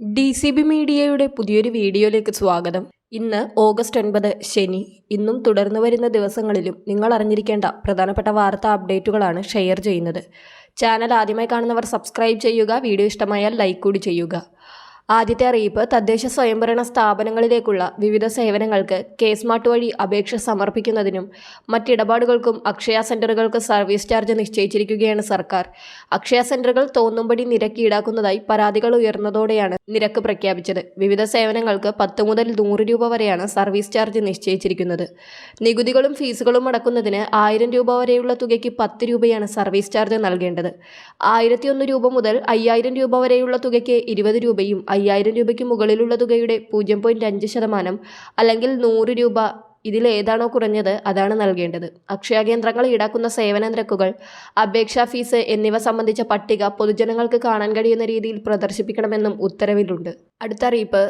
D C B മീഡിയയുടെ പുതിയൊരു വീഡിയോയിലേക്ക് സ്വാഗതം. ഇന്ന് ഓഗസ്റ്റ് ഒൻപത് ശനി. ഇന്നും തുടർന്നു വരുന്ന ദിവസങ്ങളിലും നിങ്ങൾ അറിഞ്ഞിരിക്കേണ്ട പ്രധാനപ്പെട്ട വാർത്താ അപ്ഡേറ്റുകളാണ് ഷെയർ ചെയ്യുന്നത്. ചാനൽ ആദ്യമായി കാണുന്നവർ സബ്സ്ക്രൈബ് ചെയ്യുക വീഡിയോ ഇഷ്ടമായാൽ ലൈക്ക് കൂടി ചെയ്യുക. ആദ്യത്തെ അറിയിപ്പ് തദ്ദേശ സ്വയംഭരണ സ്ഥാപനങ്ങളിലേക്കുള്ള വിവിധ സേവനങ്ങൾക്ക് കെ സ്മാർട്ട് വഴി അപേക്ഷ സമർപ്പിക്കുന്നതിനും മറ്റിടപാടുകൾക്കും അക്ഷയ സെന്ററുകൾക്ക് സർവീസ് ചാർജ് നിശ്ചയിച്ചിരിക്കുകയാണ് സർക്കാർ. അക്ഷയ സെന്ററുകൾ തോന്നുംപടി നിരക്ക് ഈടാക്കുന്നതായി പരാതികൾ ഉയർന്നതോടെയാണ് നിരക്ക് പ്രഖ്യാപിച്ചത്. വിവിധ സേവനങ്ങൾക്ക് പത്ത് മുതൽ നൂറ് രൂപ വരെയാണ് സർവീസ് ചാർജ് നിശ്ചയിച്ചിരിക്കുന്നത്. നികുതികളും ഫീസുകളും അടക്കുന്നതിന് ആയിരം രൂപ വരെയുള്ള തുകയ്ക്ക് പത്ത് രൂപയാണ് സർവീസ് ചാർജ് നൽകേണ്ടത്. ആയിരത്തി ഒന്ന് രൂപ മുതൽ അയ്യായിരം രൂപ വരെയുള്ള തുകയ്ക്ക് ഇരുപത് രൂപയും അയ്യായിരം രൂപയ്ക്ക് മുകളിലുള്ള തുകയുടെ പൂജ്യം പോയിന്റ് അഞ്ച് ശതമാനം അല്ലെങ്കിൽ നൂറ് രൂപ ഇതിൽ ഏതാണോ കുറഞ്ഞത് അതാണ് നൽകേണ്ടത്. അക്ഷയ കേന്ദ്രങ്ങൾ ഈടാക്കുന്ന സേവന നിരക്കുകൾ അപേക്ഷാ ഫീസ് എന്നിവ സംബന്ധിച്ച പട്ടിക പൊതുജനങ്ങൾക്ക് കാണാൻ കഴിയുന്ന രീതിയിൽ പ്രദർശിപ്പിക്കണമെന്നും ഉത്തരവിലുണ്ട്. അടുത്ത അറിയിപ്പ്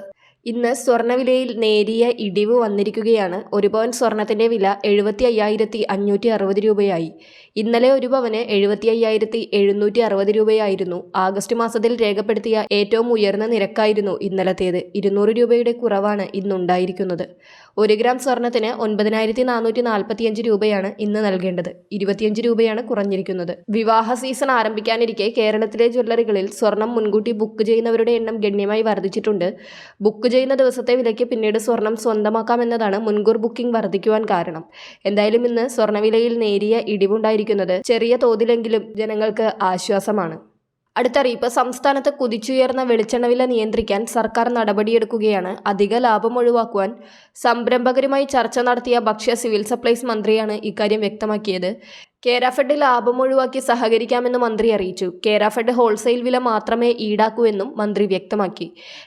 ഇന്ന് സ്വർണവിലയിൽ നേരിയ ഇടിവ് വന്നിരിക്കുകയാണ്. ഒരു പവൻ സ്വർണത്തിന്റെ വില എഴുപത്തി അയ്യായിരത്തി അഞ്ഞൂറ്റി അറുപത് രൂപയായി. ഇന്നലെ ഒരു പവന് എഴുപത്തി അയ്യായിരത്തി എഴുന്നൂറ്റി അറുപത് രൂപയായിരുന്നു. ആഗസ്റ്റ് മാസത്തിൽ രേഖപ്പെടുത്തിയ ഏറ്റവും ഉയർന്ന നിരക്കായിരുന്നു ഇന്നലത്തേത്. ഇരുന്നൂറ് രൂപയുടെ കുറവാണ് ഇന്നുണ്ടായിരിക്കുന്നത്. ഒരു ഗ്രാം സ്വർണത്തിന് ഒൻപതിനായിരത്തി നാനൂറ്റി നാൽപ്പത്തിയഞ്ച് രൂപയാണ് ഇന്ന് നൽകേണ്ടത്. ഇരുപത്തിയഞ്ച് രൂപയാണ് കുറഞ്ഞിരിക്കുന്നത്. വിവാഹ സീസൺ ആരംഭിക്കാനിരിക്കെ കേരളത്തിലെ ജ്വല്ലറികളിൽ സ്വർണം മുൻകൂട്ടി ബുക്ക് ചെയ്യുന്നവരുടെ എണ്ണം ഗണ്യമായി വർദ്ധിച്ചിട്ടുണ്ട്. ബുക്ക് ചെയ്യുന്ന ദിവസത്തെ വിലയ്ക്ക് പിന്നീട് സ്വർണം സ്വന്തമാക്കാമെന്നതാണ് മുൻകൂർ ബുക്കിംഗ് വർദ്ധിക്കുവാൻ കാരണം. എന്തായാലും ഇന്ന് സ്വർണവിലയിൽ നേരിയ ഇടിവുണ്ടായിരിക്കുന്നത് ചെറിയ തോതിലെങ്കിലും ജനങ്ങൾക്ക് ആശ്വാസമാണ്. അടുത്തറിയിപ്പ് സംസ്ഥാനത്ത് കുതിച്ചുയർന്ന വെളിച്ചെണ്ണ വില നിയന്ത്രിക്കാൻ സർക്കാർ നടപടിയെടുക്കുകയാണ്. അധിക ലാഭം ഒഴിവാക്കുവാൻ സംരംഭകരുമായി ചർച്ച നടത്തിയ ഭക്ഷ്യ സിവിൽ സപ്ലൈസ് മന്ത്രിയാണ് ഇക്കാര്യം വ്യക്തമാക്കിയത്. കേരാഫെഡ് ലാഭം ഒഴിവാക്കി സഹകരിക്കാമെന്ന് മന്ത്രി അറിയിച്ചു. കേരാഫെഡ് ഹോൾസെയിൽ വില മാത്രമേ ഈടാക്കൂ എന്നും മന്ത്രി വ്യക്തമാക്കി.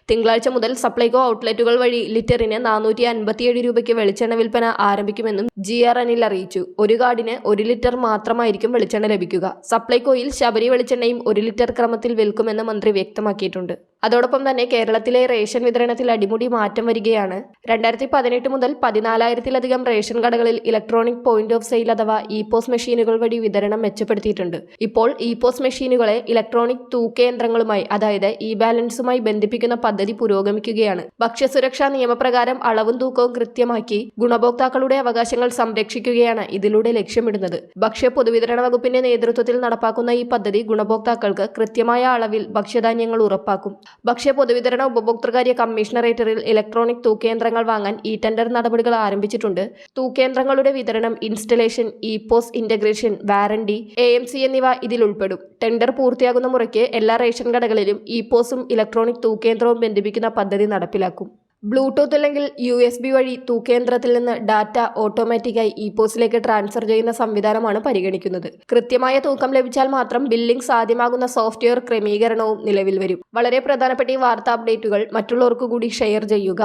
തിങ്കളാഴ്ച മുതൽ സപ്ലൈകോ ഔട്ട്ലെറ്റുകൾ വഴി ലിറ്ററിന് നാനൂറ്റി അൻപത്തിയേഴ് രൂപയ്ക്ക് വെളിച്ചെണ്ണ വിൽപ്പന ആരംഭിക്കുമെന്നും ജി ആർ അറിയിച്ചു. ഒരു കാർഡിന് ഒരു ലിറ്റർ മാത്രമായിരിക്കും വെളിച്ചെണ്ണ ലഭിക്കുക. സപ്ലൈകോയിൽ ശബരി വെളിച്ചെണ്ണയും ഒരു ലിറ്റർ ക്രമത്തിൽ വിൽക്കുമെന്ന് മന്ത്രി വ്യക്തമാക്കിയിട്ടുണ്ട്. അതോടൊപ്പം തന്നെ കേരളത്തിലെ റേഷൻ വിതരണത്തിൽ അടിമുടി മാറ്റം വരികയാണ്. രണ്ടായിരത്തി പതിനെട്ട് മുതൽ പതിനാലായിരത്തിലധികം റേഷൻ കടകളിൽ ഇലക്ട്രോണിക് പോയിന്റ് ഓഫ് സെയിൽ അഥവാ ഇ പോസ് മെഷീനുകൾ വഴി വിതരണം മെച്ചപ്പെടുത്തിയിട്ടുണ്ട്. ഇപ്പോൾ ഇ പോസ് മെഷീനുകളെ ഇലക്ട്രോണിക് തൂക്കയന്ത്രങ്ങളുമായി അതായത് ഇ ബാലൻസുമായി ബന്ധിപ്പിക്കുന്ന പദ്ധതി പുരോഗമിക്കുകയാണ്. ഭക്ഷ്യസുരക്ഷാ നിയമപ്രകാരം അളവും തൂക്കവും കൃത്യമാക്കി ഗുണഭോക്താക്കളുടെ അവകാശങ്ങൾ സംരക്ഷിക്കുകയാണ് ഇതിലൂടെ ലക്ഷ്യമിടുന്നത്. ഭക്ഷ്യ പൊതുവിതരണ വകുപ്പിന്റെ നേതൃത്വത്തിൽ നടപ്പാക്കുന്ന ഈ പദ്ധതി ഗുണഭോക്താക്കൾക്ക് കൃത്യമായ അളവിൽ ഭക്ഷ്യധാന്യങ്ങൾ ഉറപ്പാക്കും. ഭക്ഷ്യ പൊതുവിതരണ ഉപഭോക്തൃകാര്യ കമ്മീഷണറേറ്ററിൽ ഇലക്ട്രോണിക് തൂക്കയന്ത്രങ്ങൾ വാങ്ങാൻ ഇ ടെൻഡർ നടപടികൾ ആരംഭിച്ചിട്ടുണ്ട്. തൂക്കയന്ത്രങ്ങളുടെ വിതരണം installation e POS integration warranty A M C എന്നിവ ഇതിൽ ഉൾപ്പെടും. ടെൻഡർ പൂർത്തിയാകുന്ന മുറയ്ക്ക് എല്ലാ റേഷൻ കടകളിലും ഇ പോസും ഇലക്ട്രോണിക് തൂക്കയന്ത്രവും ബന്ധിപ്പിക്കുന്ന പദ്ധതി നടപ്പിലാക്കും. ബ്ലൂടൂത്ത് അല്ലെങ്കിൽ യു എസ് ബി വഴി തൂക്കേന്ദ്രത്തിൽ നിന്ന് ഡാറ്റ ഓട്ടോമാറ്റിക്കായി ഇ ട്രാൻസ്ഫർ ചെയ്യുന്ന സംവിധാനമാണ് പരിഗണിക്കുന്നത്. കൃത്യമായ തൂക്കം ലഭിച്ചാൽ മാത്രം ബില്ലിംഗ് സാധ്യമാകുന്ന സോഫ്റ്റ്വെയർ ക്രമീകരണവും നിലവിൽ വരും. വളരെ പ്രധാനപ്പെട്ട ഈ വാർത്താ അപ്ഡേറ്റുകൾ മറ്റുള്ളവർക്ക് കൂടി ഷെയർ ചെയ്യുക.